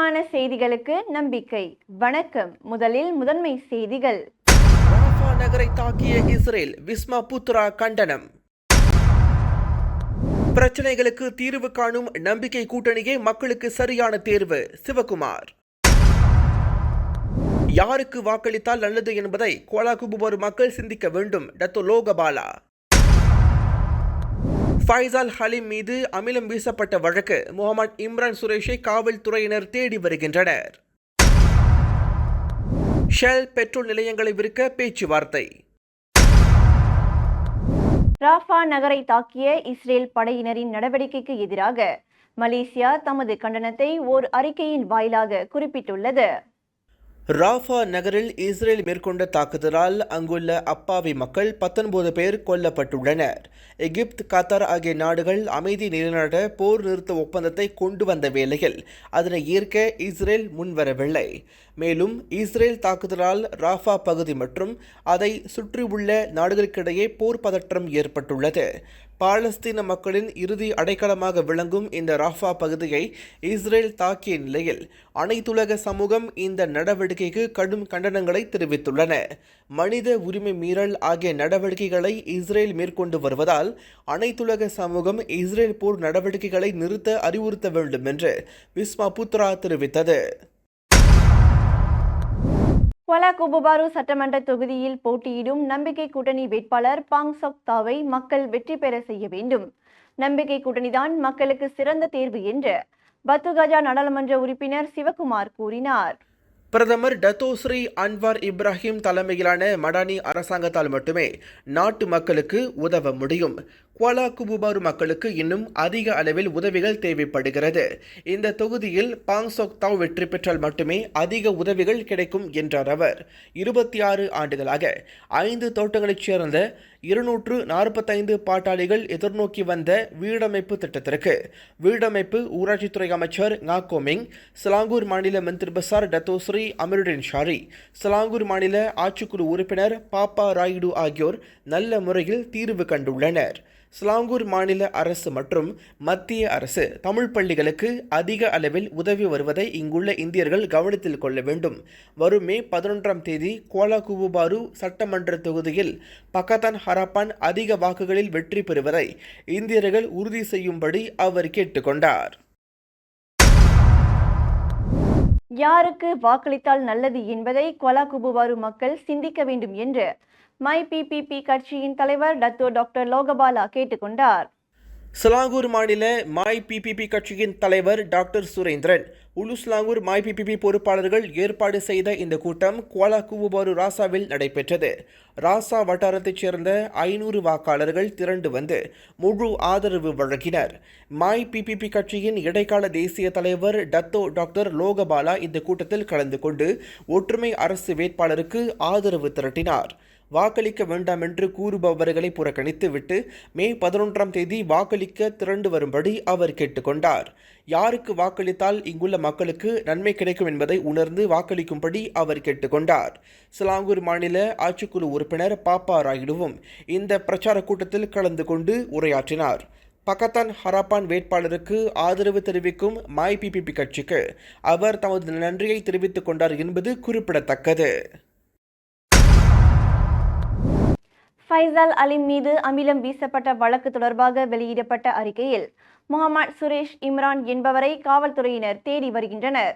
நம்பகமான செய்திகளுக்கு நம்பிக்கை. வணக்கம். முதலில் முதன்மை செய்திகள். நகரை தாக்கிய இஸ்ரேல் விஸ்மா புத்ரா கண்டனம். பிரச்சனைகளுக்கு தீர்வு காணும் நம்பிக்கை கூட்டணியே மக்களுக்கு சரியான தேர்வு சிவகுமார். யாருக்கு வாக்களித்தால் நல்லது என்பதை கோலாகுபுவர் மக்கள் சிந்திக்க வேண்டும் டத்தோ லோகபாலா. ஃபைசால் ஹலீம் மீது அமிலம் வீசப்பட்ட வழக்கு முகமது இம்ரான் சுரேஷை காவல்துறையினர் தேடி வருகின்றனர். ஷெல் பெட்ரோல் நிலையங்களை விற்க பேச்சுவார்த்தை. ராஃபா நகரை தாக்கிய இஸ்ரேல் படையினரின் நடவடிக்கைக்கு எதிராக மலேசியா தமது கண்டனத்தை ஓர் அறிக்கையின் வாயிலாக குறிப்பிட்டுள்ளது. ராஃபா நகரில் இஸ்ரேல் மேற்கொண்ட தாக்குதலால் அங்குள்ள அப்பாவி மக்கள் பத்தொன்பது பேர் கொல்லப்பட்டுள்ளனர். எகிப்து கத்தார் ஆகிய நாடுகள் அமைதி நிலைநாட்ட போர் நிறுத்த ஒப்பந்தத்தை கொண்டு வந்த வேளையில் அதனை ஈர்க்க இஸ்ரேல் முன்வரவில்லை. மேலும் இஸ்ரேல் தாக்குதலால் ராஃபா பகுதி மற்றும் அதை சுற்றியுள்ள நாடுகளுக்கிடையே போர் பதற்றம் ஏற்பட்டுள்ளது. பாலஸ்தீன மக்களின் இறுதி அடைக்கலமாக விளங்கும் இந்த ராஃபா பகுதியை இஸ்ரேல் தாக்கிய நிலையில் அனைத்துலக சமூகம் இந்த நடவடிக்கைக்கு கடும் கண்டனங்களை தெரிவித்துள்ளன. மனித உரிமை மீறல் ஆகிய நடவடிக்கைகளை இஸ்ரேல் மேற்கொண்டு வருவதால் அனைத்துலக சமூகம் இஸ்ரேல் போர் நடவடிக்கைகளை நிறுத்த அறிவுறுத்த வேண்டும் என்று விஸ்மா புத்ரா தெரிவித்தது. குவலா சட்டமன்ற தொகுதியில் போட்டியிடும் நம்பிக்கை கூட்டணி வேட்பாளர் பாங் சொக் தாவை மக்கள் வெற்றி பெற செய்ய வேண்டும். நம்பிக்கை கூட்டணிதான் மக்களுக்கு சிறந்த தேர்வு என்று பத்துகஜா நாடாளுமன்ற உறுப்பினர் சிவகுமார் கூறினார். பிரதமர் டத்தோஸ்ரீ அன்வார் இப்ராஹிம் தலைமையிலான மடானி அரசாங்கத்தால் மட்டுமே நாட்டு மக்களுக்கு உதவ முடியும். குவாலா குபுபாரு மக்களுக்கு இன்னும் அதிக அளவில் உதவிகள் தேவைப்படுகிறது. இந்த தொகுதியில் பாங்சோக் தாவ் வெற்றி பெற்றால் மட்டுமே அதிக உதவிகள் கிடைக்கும் என்றார் அவர். இருபத்தி ஆறு ஆண்டுகளாக ஐந்து தோட்டங்களைச் சேர்ந்த இருநூற்று நாற்பத்தைந்து பாட்டாளிகள் எதிர்நோக்கி வந்த வீடமைப்பு திட்டத்திற்கு வீடமைப்பு ஊராட்சித்துறை அமைச்சர் நாகோமிங் சிலாங்கூர் மாநில மந்திரி பசார் டத்தோஸ்ரீ அமருடன் ஷாரி சிலாங்கூர் மாநில ஆட்சிக்குழு உறுப்பினர் பாப்பா ராயுடு ஆகியோர் நல்ல முறையில் தீர்வு கண்டுள்ளனர். ஸ்லாங்கூர் மாநில அரசு மற்றும் மத்திய அரசு தமிழ் பள்ளிகளுக்கு அதிக அளவில் உதவி வருவதை இங்குள்ள இந்தியர்கள் கவனத்தில் கொள்ள வேண்டும். வரும் மே பதினொன்றாம் தேதி கோலாகுபுபாரு சட்டமன்ற தொகுதியில் பக்கத்தான் ஹராப்பான் அதிக வாக்குகளில் வெற்றி பெறுவதை இந்தியர்கள் உறுதி செய்யும்படி அவர் கேட்டுக்கொண்டார். யாருக்கு வாக்களித்தால் நல்லது என்பதை கொலாகுபுவாரு மக்கள் சிந்திக்க வேண்டும் என்று மை பிபிபி கட்சியின் தலைவர் டத்தோ டாக்டர் லோகபாலா கேட்டுக்கொண்டார். சிலாங்கூர் மாநில மாய் பிபிபி கட்சியின் தலைவர் doctor Surendran Ulu Selangor My PPP பொறுப்பாளர்கள் ஏற்பாடு செய்த இந்த கூட்டம் கோலா கூவுபாரு ராசாவில் நடைபெற்றது. ராசா வட்டாரத்தைச் சேர்ந்த ஐநூறு வாக்காளர்கள் திரண்டு வந்து முழு ஆதரவு வழங்கினர். மாய் பிபிபி கட்சியின் இடைக்கால தேசிய தலைவர் டத்தோ டாக்டர் லோகபாலா இந்த கூட்டத்தில் கலந்து கொண்டு ஒற்றுமை அரசு வேட்பாளருக்கு ஆதரவு திரட்டினார். வாக்களிக்க வேண்டாம் என்று கூறுபவர்களை புறக்கணித்துவிட்டு மே பதினொன்றாம் தேதி வாக்களிக்க திரண்டு வரும்படி அவர் கேட்டுக்கொண்டார். யாருக்கு வாக்களித்தால் இங்குள்ள மக்களுக்கு நன்மை கிடைக்கும் என்பதை உணர்ந்து வாக்களிக்கும்படி அவர் கேட்டுக்கொண்டார். சிலாங்கூர் மாநில ஆட்சிக்குழு உறுப்பினர் பாப்பா ராயுடுவும் இந்த பிரச்சார கூட்டத்தில் கலந்து கொண்டு உரையாற்றினார். பக்கத்தான் ஹராப்பான் வேட்பாளருக்கு ஆதரவு தெரிவிக்கும் மாய் பிபிபி கட்சிக்கு அவர் தமது நன்றியை தெரிவித்துக் கொண்டார் என்பது குறிப்பிடத்தக்கது. ஃபைசல் அலிம் மீது அமிலம் வீசப்பட்ட வழக்கு தொடர்பாக வெளியிடப்பட்ட அறிக்கையில் முகமது சுரேஷ் இம்ரான் என்பவரை காவல்துறையினர் தேடி வருகின்றனர்.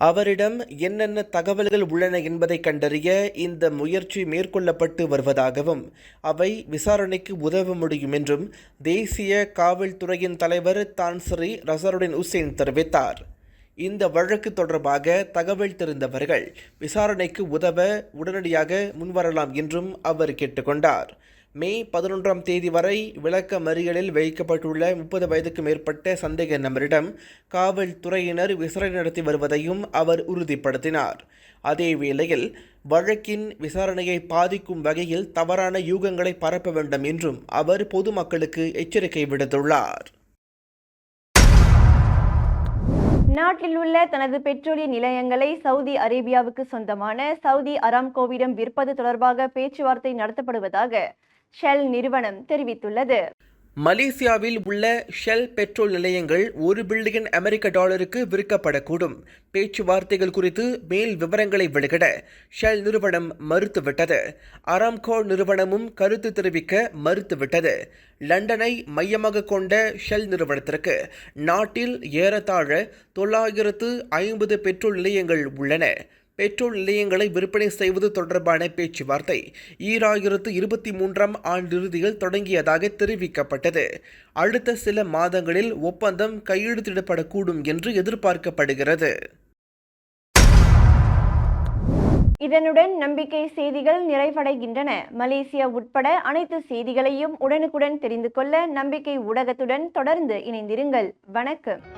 அவரிடம் என்னென்ன தகவல்கள் உள்ளன என்பதை கண்டறிய இந்த முயற்சி மேற்கொள்ளப்பட்டு வருவதாகவும் அவை விசாரணைக்கு உதவ முடியும் என்றும் தேசிய காவல்துறையின் தலைவர் தான்ஸ்ரீ ரசருடன் உசேன் தெரிவித்தார். இந்த வழக்கு தொடர்பாக தகவல் தெரிந்தவர்கள் விசாரணைக்கு உதவ உடனடியாக முன்வரலாம் என்றும் அவர் கேட்டுக்கொண்டார். மே பதினொன்றாம் தேதி வரை விளக்க மறியலில் வைக்கப்பட்டுள்ள முப்பது வயதுக்கு மேற்பட்ட சந்தேக நபரிடம் காவல்துறையினர் விசாரணை நடத்தி வருவதையும் அவர் உறுதிப்படுத்தினார். அதே வேளையில் வழக்கின் விசாரணையை பாதிக்கும் வகையில் தவறான யூகங்களை பரப்ப வேண்டும் என்றும் அவர் பொதுமக்களுக்கு எச்சரிக்கை விடுத்துள்ளார். நாட்டில் உள்ள தனது பெட்ரோலிய நிலையங்களை சவுதி அரேபியாவுக்கு சொந்தமான சவுதி அராம்கோவிடம் விற்பது தொடர்பாக பேச்சுவார்த்தை நடத்தப்படுவதாக ஷெல் நிறுவனம் தெரிவித்துள்ளது. மலேசியாவில் உள்ள ஷெல் பெட்ரோல் நிலையங்கள் ஒரு பில்லியன் அமெரிக்க டாலருக்கு விற்கப்படக்கூடும். பேச்சுவார்த்தைகள் குறித்து மேல் விவரங்களை வெளியிட ஷெல் நிறுவனம் மறுத்துவிட்டது. அராம்கோ நிறுவனமும் கருத்து தெரிவிக்க மறுத்துவிட்டது. லண்டனை மையமாக கொண்ட ஷெல் நிறுவனத்திற்கு நாட்டில் ஏறத்தாழ தொள்ளாயிரத்து ஐம்பது பெட்ரோல் நிலையங்கள் உள்ளன. பெட்ரோல் நிலையங்களை விற்பனை செய்வது தொடர்பான பேச்சுவார்த்தை ஈராயிரத்து இருபத்தி மூன்றாம் ஆண்டிறுதியில் தொடங்கியதாக தெரிவிக்கப்பட்டது. அடுத்த சில மாதங்களில் ஒப்பந்தம் கையெழுத்திடப்படக்கூடும் என்று எதிர்பார்க்கப்படுகிறது. இதனுடன் நம்பிக்கை செய்திகள் நிறைவடைகின்றன. மலேசியா உட்பட அனைத்து செய்திகளையும் உடனுக்குடன் தெரிந்து கொள்ள நம்பிக்கை ஊடகத்துடன் தொடர்ந்து இணைந்திருங்கள். வணக்கம்.